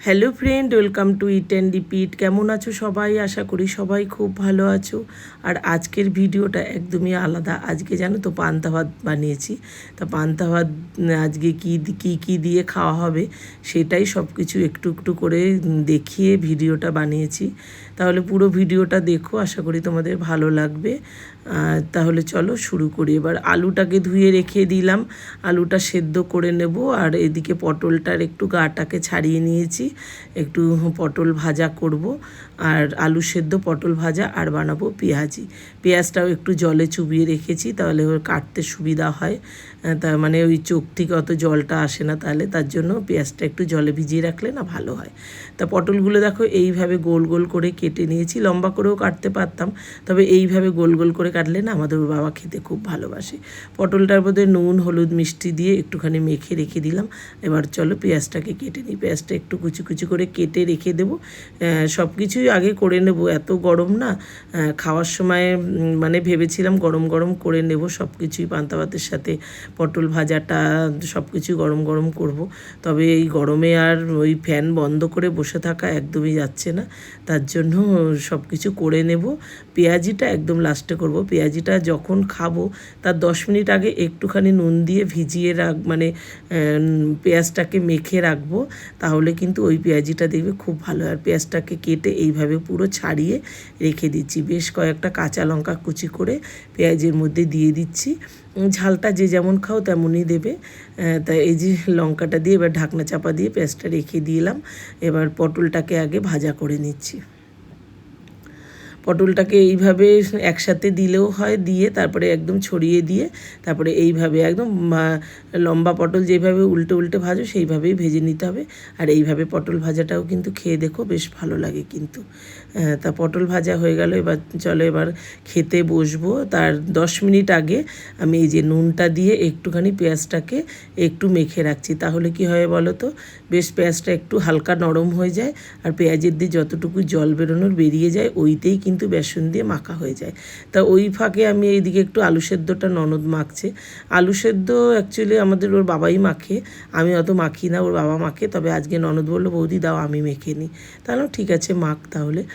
Hello friend welcome to eat and repeat কেমন আছো সবাই? আশা করি সবাই খুব ভালো আছো। আর আজকের ভিডিওটা একদমই আলাদা। আজকে জানো তো পান্তা ভাত বানিয়েছি। তা পান্তা ভাত আজকে কী কী কী দিয়ে খাওয়া হবে সেটাই সব কিছু একটু একটু করে দেখিয়ে ভিডিওটা বানিয়েছি। তাহলে পুরো ভিডিওটা দেখো, আশা করি তোমাদের ভালো লাগবে। তাহলে চলো শুরু করি। এবার আলুটাকে ধুয়ে রেখে দিলাম। আলুটা সেদ্ধ করে নেব। আর এদিকে পটলটার একটু গাটাকে ছাড়িয়ে নিয়েছি। একটু পটল ভাজা করব। আর আলু সেদ্ধ, পটল ভাজা, আর বানাবো পেঁয়াজি। পেঁয়াজটাও একটু জলে চুবিয়ে রেখেছি, তাহলে ওর কাটতে সুবিধা হয়। তার মানে ওই চোখ থেকে অত জলটা আসে না, তাহলে তার জন্য পেঁয়াজটা একটু জলে ভিজিয়ে রাখলে না ভালো হয়। তা পটলগুলো দেখো এইভাবে গোল গোল করে কেটে নিয়েছি, লম্বা করেও কাটতে পারতাম, তবে এইভাবে গোল গোল করে কাটলে না আমাদের বাবা খেতে খুব ভালোবাসে। পটলটার মধ্যে নুন, হলুদ, মিষ্টি দিয়ে একটুখানি মেখে রেখে দিলাম, এবার চলো পেঁয়াজটাকে কেটে নিই। পেঁয়াজটা একটু কুচি কুচি করে কেটে রেখে দেবো। সব কিছুই আগে করে নেব, এত গরম না খাওয়ার সময় মানে ভেবেছিলাম গরম গরম করে নেব সব কিছুই পান্তা ভাতের সাথে, পটল ভাজাটা সব কিছুই গরম গরম করব। তবে এই গরমে আর ওই ফ্যান বন্ধ করে বসে থাকা একদমই যাচ্ছে না। তার জন্য সব কিছু করে নেব। পেঁয়াজিটা একদম লাস্টে করব। পেঁয়াজিটা যখন খাব, তার দশ মিনিট আগে একটুখানি নুন দিয়ে ভিজিয়ে রাখ মানে পেঁয়াজটাকে মেখে রাখব। তাহলে কিন্তু ওই পেঁয়াজিটা দেখবে খুব ভালো আর পেঁয়াজটাকে কেটে এইভাবে পুরো ছাড়িয়ে রেখে দিচ্ছি। বেশ কয়েকটা কাঁচা লঙ্কা কুচি করে পেঁয়াজের মধ্যে দিয়ে দিচ্ছি। ঝালটা যে যেমন খাও তেমনই দেবে। তা এই যে লঙ্কাটা দিয়ে এবার ঢাকনা চাপা দিয়ে পেঁয়াজটা রেখে দিলাম। এবার পটলটাকে আগে ভাজা করে নিচ্ছি। পটলটাকে এইভাবে একসাথে দিলেও হয়, দিয়ে তারপরে একদম ছড়িয়ে দিয়ে তারপরে এইভাবে একদম লম্বা পটল যেভাবে উল্টে উল্টে ভাজো সেইভাবেই ভেজে নিতে হবে। আর এইভাবে পটল ভাজাটাও কিন্তু খেয়ে দেখো বেশ ভালো লাগে কিন্তু। তা পটল ভাজা হয়ে গেল। এবার চলো এবার খেতে বসবো। তার দশ মিনিট আগে আমি এই যে নুনটা দিয়ে একটুখানি পেঁয়াজটাকে একটু মেখে রাখছি। তাহলে কি হয় বলো তো? বেশ পেঁয়াজটা একটু হালকা নরম হয়ে যায় আর পেঁয়াজের দিয়ে যতটুকু জল বেরোনোর বেরিয়ে যায়, ওইতেই কিন্তু বেসন দিয়ে মাখা হয়ে যায়। তা ওই ফাঁকে আমি এইদিকে একটু আলু সেদ্ধটা ননদ মাখছে। আলু সেদ্ধ অ্যাকচুয়ালি আমাদের ওর বাবাই মাখে। আমি অত মাখি না, ওর বাবা মাখে। তবে আজকে ননদ বলল, বৌদি, দাও, আমি মেখে নিই। তাহলে ঠিক আছে, মাখ তাহলে।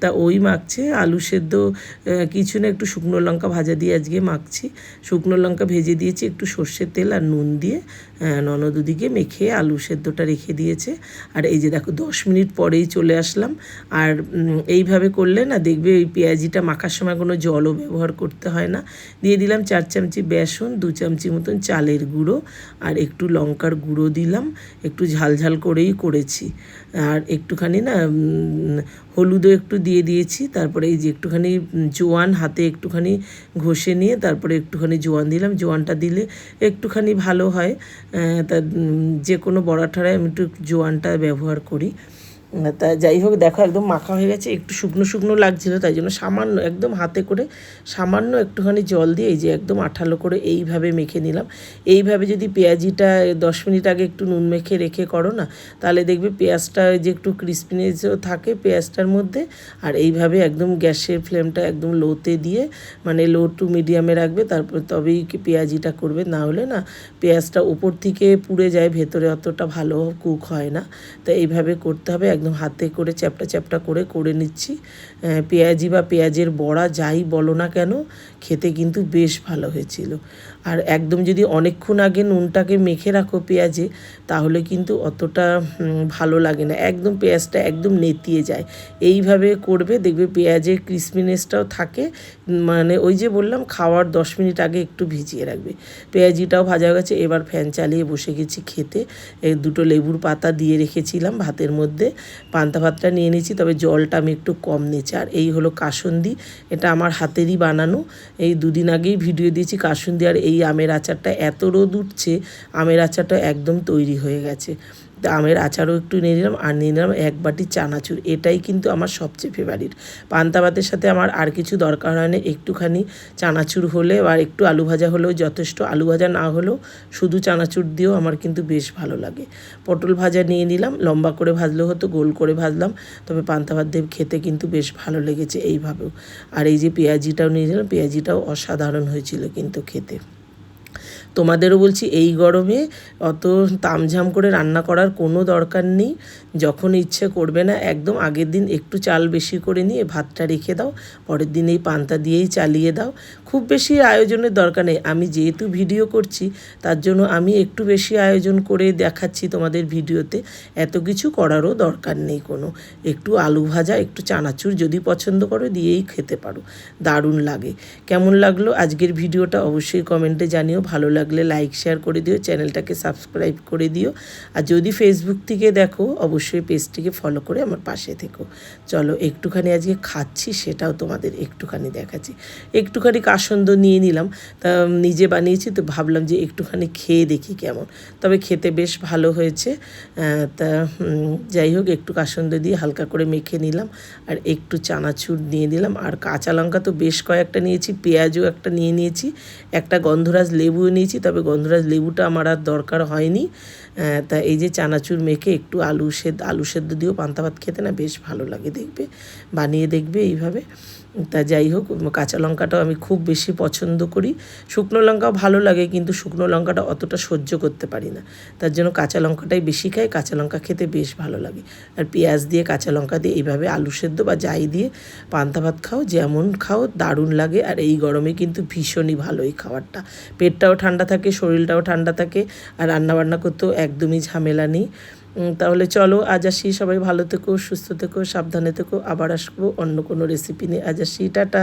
তা ওই মাখছে। আলু সেদ্ধ কিছু না একটু শুকনো লঙ্কা ভাজা দিয়ে আজকে মাখছি। শুকনো লঙ্কা ভেজে দিয়েছি একটু সর্ষের তেল আর নুন দিয়ে আহ, ননদ ওদিকে মেখে আলু সেদ্ধটা রেখে দিয়েছে। আর এই যে দেখো দশ মিনিট পরেই চলে আসলাম। আর এইভাবে করলে না দেখবে ওই পেঁয়াজিটা মাখার সময় কোনো জলও ব্যবহার করতে হয় না। দিয়ে দিলাম চার চামচি বেসন দু চামচি মতন চালের গুঁড়ো আর একটু লঙ্কার গুঁড়ো দিলাম। একটু ঝাল ঝাল করেই করেছি। আর একটুখানি না হলুদও একটু দিয়ে দিয়েছি, তারপরে এই যে একটুখানি জোয়ান হাতে একটুখানি ঘষে নিয়ে তারপরে একটুখানি জোয়ান দিলাম। জোয়ানটা দিলে একটুখানি ভালো হয়। তা যে কোনো বড়া ঠাড়ায় আমি একটু জোয়ানটা ব্যবহার করি। তা যাই হোক, দেখো একদম মাখা হয়ে গেছে, একটু শুকনো শুকনো লাগছিল, তাই জন্য সামান্য, একদম হাতে করে সামান্য একটুখানি জল দিয়ে এই যে একদম আঠালো করে এইভাবে মেখে নিলাম। এইভাবে যদি পেঁয়াজিটা দশ মিনিট আগে একটু নুন মেখে রেখে করো না, তাহলে দেখবে পেঁয়াজটা যে একটু ক্রিসপিনেসও থাকে পেঁয়াজটার মধ্যে, আর এইভাবে একদম গ্যাসের ফ্লেমটা একদম লোতে দিয়ে মানে লো টু মিডিয়ামে রাখবে, তারপর তবেই পেঁয়াজিটা করবে, না হলে না পেঁয়াজটা উপর থেকে পুড়ে যায়, ভেতরে অতটা ভালো কুক হয় না। তো এইভাবে করতে হবে, একদম হাতে করে চ্যাপটা চ্যাপটা করে করে নিচ্ছি। পেঁয়াজি বা পেঁয়াজের বড়া যাই বলো না কেন খেতে কিন্তু বেশ ভালো হয়েছিল। আর একদম যদি অনেকক্ষণ আগে নুনটাকে মেখে রাখো পেঁয়াজে, তাহলে কিন্তু অতটা ভালো লাগে না। একদম পেঁয়াজটা একদম নেতিয়ে যায়। এইভাবে করবে, দেখবে পেঁয়াজের ক্রিসপিনেসটাও থাকে। মানে ওই যে বললাম, খাওয়ার দশ মিনিট আগে একটু ভিজিয়ে রাখবে। পেঁয়াজিটাও ভাজা গেছে, এবার ফ্যান চালিয়ে বসে গেছি খেতে। দুটো লেবুর পাতা দিয়ে রেখেছিলাম ভাতের মধ্যে। পান্তা ভাতটা নিয়ে নিয়েছি, তবে জলটা আমি একটু কম নিয়েছি। আর এই হলো কাসন্দি, এটা আমার হাতেরই বানানো। এই দুদিন আগেই ভিডিও দিয়েছি কাসুন্দি আর এই আমের আচারটা এত রোদ উঠছে, আমের আচারটা একদম তৈরি হয়ে গেছে। আমের আচারও একটু নিয়ে নিলাম আর নিয়ে নিলাম এক বাটি চানাচুর। এটাই কিন্তু আমার সবচেয়ে ফেভারিট পান্তা ভাতের সাথে আমার আর কিছু দরকার হয় না। একটুখানি চানাচুর হলে আর একটু আলু ভাজা হলেও যথেষ্ট। আলু ভাজা না হলেও শুধু চানাচুর দিয়েও আমার কিন্তু বেশ ভালো লাগে। পটল ভাজা নিয়ে নিলাম, লম্বা করে ভাজলেও হতো, গোল করে ভাজলাম। তবে পান্তা ভাত দিয়ে খেতে কিন্তু বেশ ভালো লেগেছে এইভাবেও। আর এই যে পেঁয়াজিটাও নিয়ে নিলাম, পেঁয়াজিটাও অসাধারণ হয়েছিল কিন্তু খেতে। তোমাদেরও বলছি, এই গরমে অত তামঝাম করে রান্না করার কোনো দরকার নেই। যখন ইচ্ছে করবে না, একদম আগের দিন একটু চাল বেশি করে নিয়ে ভাতটা রেখে দাও, পরের দিন এই পান্তা দিয়েই চালিয়ে দাও। খুব বেশি আয়োজনের দরকার নেই। আমি যেহেতু ভিডিও করছি, তার জন্য আমি একটু বেশি আয়োজন করে দেখাচ্ছি তোমাদের ভিডিওতে। এত কিছু করারও দরকার নেই কোনো। একটু আলু ভাজা, একটু চানাচুর যদি পছন্দ করো, দিয়েই খেতে পারো। দারুণ লাগে। কেমন লাগল আজকের ভিডিওটা অবশ্যই কমেন্টে জানিও। ভালো লাগলে লাইক শেয়ার করে দিও চ্যানেলটাকে সাবস্ক্রাইব করে দিও। আর যদি ফেসবুক থেকে দেখো, অবশ্যই পেজটিকে ফলো করে আমার পাশে থেকো। চলো, একটুখানি আজকে খাচ্ছি, সেটাও তোমাদের একটুখানি দেখাচ্ছি। একটুখানি কাসন্দ নিয়ে নিলাম। তা নিজে বানিয়েছি, তো ভাবলাম যে একটুখানি খেয়ে দেখি কেমন। তবে খেতে বেশ ভালো হয়েছে। তা যাই হোক, একটু কাসন্দ দিয়ে হালকা করে মেখে নিলাম। আর একটু চানাচুর নিয়ে নিলাম আর কাঁচা লঙ্কা তো বেশ কয়েকটা নিয়েছি, পেঁয়াজও একটা নিয়ে নিয়েছি। একটা গন্ধরাজ লেবুও নিয়েছি তবে গন্ধরাজ লেবুটা আমার আর দরকার হয়নি। তা এই যে চানাচুর মেখে একটু আলু সেদ্ধ আলু সেদ্ধ দিয়েও পান্তা ভাত খেতে না বেশ ভালো লাগে দেখবে, বানিয়ে দেখবে এইভাবে। তা যাই হোক, কাঁচা লঙ্কাটাও আমি খুব বেশি পছন্দ করি। শুকনো লঙ্কাও ভালো লাগে, কিন্তু শুকনো লঙ্কাটা অতটা সহ্য করতে পারি না। তার জন্য কাঁচা লঙ্কাটাই বেশি খাই, কাঁচা লঙ্কা খেতে বেশ ভালো লাগে। আর পেঁয়াজ দিয়ে, কাঁচা লঙ্কা দিয়ে এইভাবে আলু সেদ্ধ বা যাই দিয়ে পান্তা ভাত খাও, যেমন খাও, দারুণ লাগে। আর এই গরমে কিন্তু ভীষণই ভালো এই খাবারটা। পেটটাও ঠান্ডা থাকে, শরীরটাও ঠান্ডা থাকে, আর রান্নাবান্না করতেও একদমই ঝামেলা নেই। তাহলে চলো, আজ আসি। সবাই ভালো থেকো, সুস্থ থেকো, সাবধানে থেকো। আবার আসব অন্য কোনো রেসিপি নিয়ে। আজ আসি, টাটা।